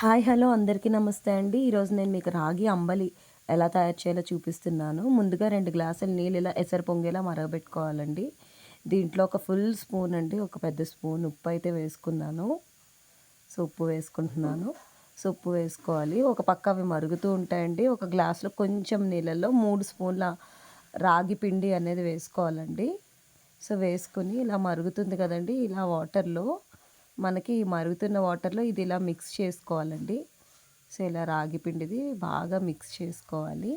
Hi hello అందరికీ నమస్తే అండి. ఈరోజు నేను మీకు రాగి అంబలి ఎలా తయారు చేయాలో చూపిస్తున్నాను. ముందుగా రెండు గ్లాసులు నీళ్ళు ఇలా ఎసరు పొంగేలా మరగబెట్టుకోవాలండి. దీంట్లో ఒక ఫుల్ స్పూన్ అండి ఒక పెద్ద స్పూన్ ఉప్పు అయితే వేసుకున్నాను. సో ఉప్పు వేసుకుంటున్నాను. సో ఉప్పు వేసుకోవాలి. ఒక పక్క అవి మరుగుతూ ఉంటాయండి. ఒక గ్లాసులో కొంచెం నీళ్ళల్లో మూడు స్పూన్ల రాగి పిండి అనేది వేసుకోవాలండి. సో వేసుకుని ఇలా మరుగుతుంది కదండి ఇలా వాటర్లో. మనకి మరుగుతున్న వాటర్లో ఇది ఇలా మిక్స్ చేసుకోవాలండి. సో ఇలా రాగి పిండిది బాగా మిక్స్ చేసుకోవాలి.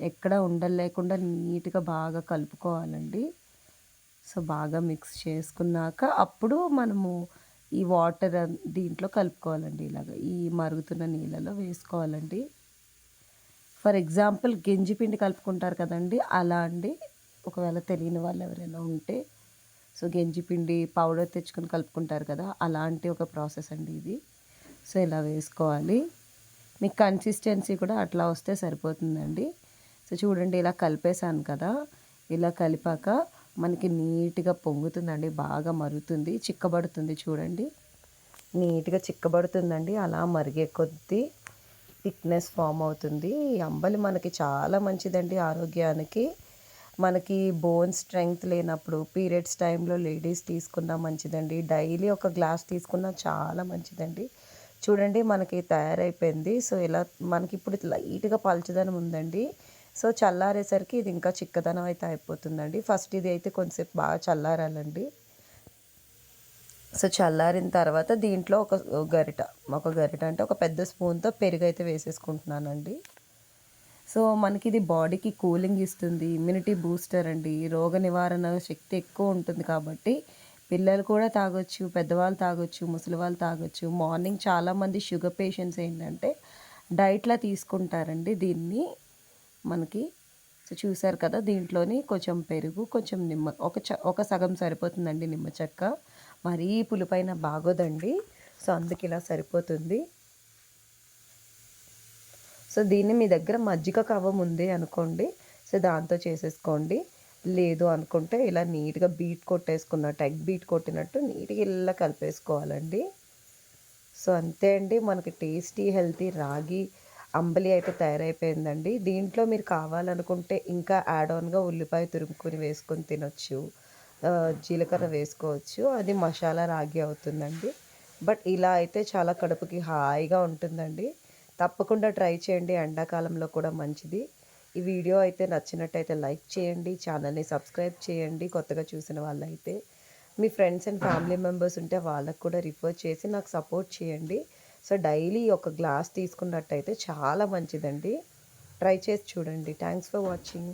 ఎక్కడ ఉండలు లేకుండా నీట్గా బాగా కలుపుకోవాలండి. సో బాగా మిక్స్ చేసుకున్నాక అప్పుడు మనము ఈ వాటర్ దీంట్లో కలుపుకోవాలండి ఇలాగ. ఈ మరుగుతున్న నీళ్ళలో వేసుకోవాలండి. ఫర్ ఎగ్జాంపుల్ గింజిపిండి కలుపుకుంటారు కదండి అలా అండి. ఒకవేళ తెలియని వాళ్ళు ఎవరైనా ఉంటే సో గెంజి పిండి పౌడర్ తెచ్చుకొని కలుపుకుంటారు కదా అలాంటి ఒక ప్రాసెస్ అండి ఇది. సో ఇలా వేసుకోవాలి. మీకు కన్సిస్టెన్సీ కూడా అట్లా వస్తే సరిపోతుందండి. సో చూడండి ఇలా కలిపేశాను కదా. ఇలా కలిపాక మనకి నీట్గా పొంగుతుందండి బాగా మరుగుతుంది చిక్కబడుతుంది చూడండి. నీట్గా చిక్కబడుతుందండి అలా మరిగే కొద్దీ థిక్నెస్ ఫామ్ అవుతుంది. అంబలి మనకి చాలా మంచిదండి ఆరోగ్యానికి. మనకి బోన్ స్ట్రెంగ్త్ లేనప్పుడు పీరియడ్స్ టైంలో లేడీస్ తీసుకున్నా మంచిదండి. డైలీ ఒక గ్లాస్ తీసుకున్నా చాలా మంచిదండి. చూడండి మనకి తయారైపోయింది. సో ఇలా మనకి ఇప్పుడు లైట్గా పలచదనం ఉందండి. సో చల్లారేసరికి ఇది ఇంకా చిక్కదనం అయితే అయిపోతుందండి. ఫస్ట్ ఇది అయితే కొంచెంసేపు బాగా చల్లారాలండి. సో చల్లారిన తర్వాత దీంట్లో ఒక గరిట ఒక గరిట అంటే ఒక పెద్ద స్పూన్తో పెరుగు అయితే వేసేసుకుంటున్నానండి. సో మనకి ఇది బాడీకి కూలింగ్ ఇస్తుంది ఇమ్యూనిటీ బూస్టర్ అండి. రోగ నివారణ శక్తి ఎక్కువ ఉంటుంది కాబట్టి పిల్లలు కూడా తాగొచ్చు పెద్దవాళ్ళు తాగొచ్చు ముసలి వాళ్ళు తాగొచ్చు. మార్నింగ్ చాలామంది షుగర్ పేషెంట్స్ ఏంటంటే డైట్లా తీసుకుంటారండి దీన్ని మనకి. సో చూసారు కదా దీంట్లోని కొంచెం పెరుగు కొంచెం నిమ్మ ఒక చ ఒక సగం సరిపోతుందండి నిమ్మ చెక్క. మరీ పులిపైన బాగోదండి. సో అందుకు ఇలా సరిపోతుంది. సో దీన్ని మీ దగ్గర మజ్జిగ కవ్వం ఉంది అనుకోండి. సో దాంతో చేసేసుకోండి. లేదు అనుకుంటే ఇలా నీట్గా బీట్ కొట్టేసుకున్నట్టు ఎగ్ బీట్ కొట్టినట్టు నీట్గా ఇలా కలిపేసుకోవాలండి. సో అంతే అండి. మనకి టేస్టీ హెల్తీ రాగి అంబలి అయితే తయారైపోయిందండి. దీంట్లో మీరు కావాలనుకుంటే ఇంకా యాడ్ ఆన్గా ఉల్లిపాయ తురుముకొని వేసుకొని తినొచ్చు. జీలకర్ర వేసుకోవచ్చు. అది మసాలా రాగి అవుతుందండి. బట్ ఇలా అయితే చాలా కడుపుకి హాయిగా ఉంటుందండి. తప్పకుండా ట్రై చేయండి. ఎండాకాలంలో కూడా మంచిది. ఈ వీడియో అయితే నచ్చినట్టయితే లైక్ చేయండి. ఛానల్ని సబ్స్క్రైబ్ చేయండి. కొత్తగా చూసిన వాళ్ళైతే మీ ఫ్రెండ్స్ అండ్ ఫ్యామిలీ మెంబర్స్ ఉంటే వాళ్ళకు కూడా రిఫర్ చేసి నాకు సపోర్ట్ చేయండి. సో డైలీ ఒక గ్లాస్ తీసుకున్నట్టయితే చాలా మంచిదండి. ట్రై చేసి చూడండి. Thanks for watching.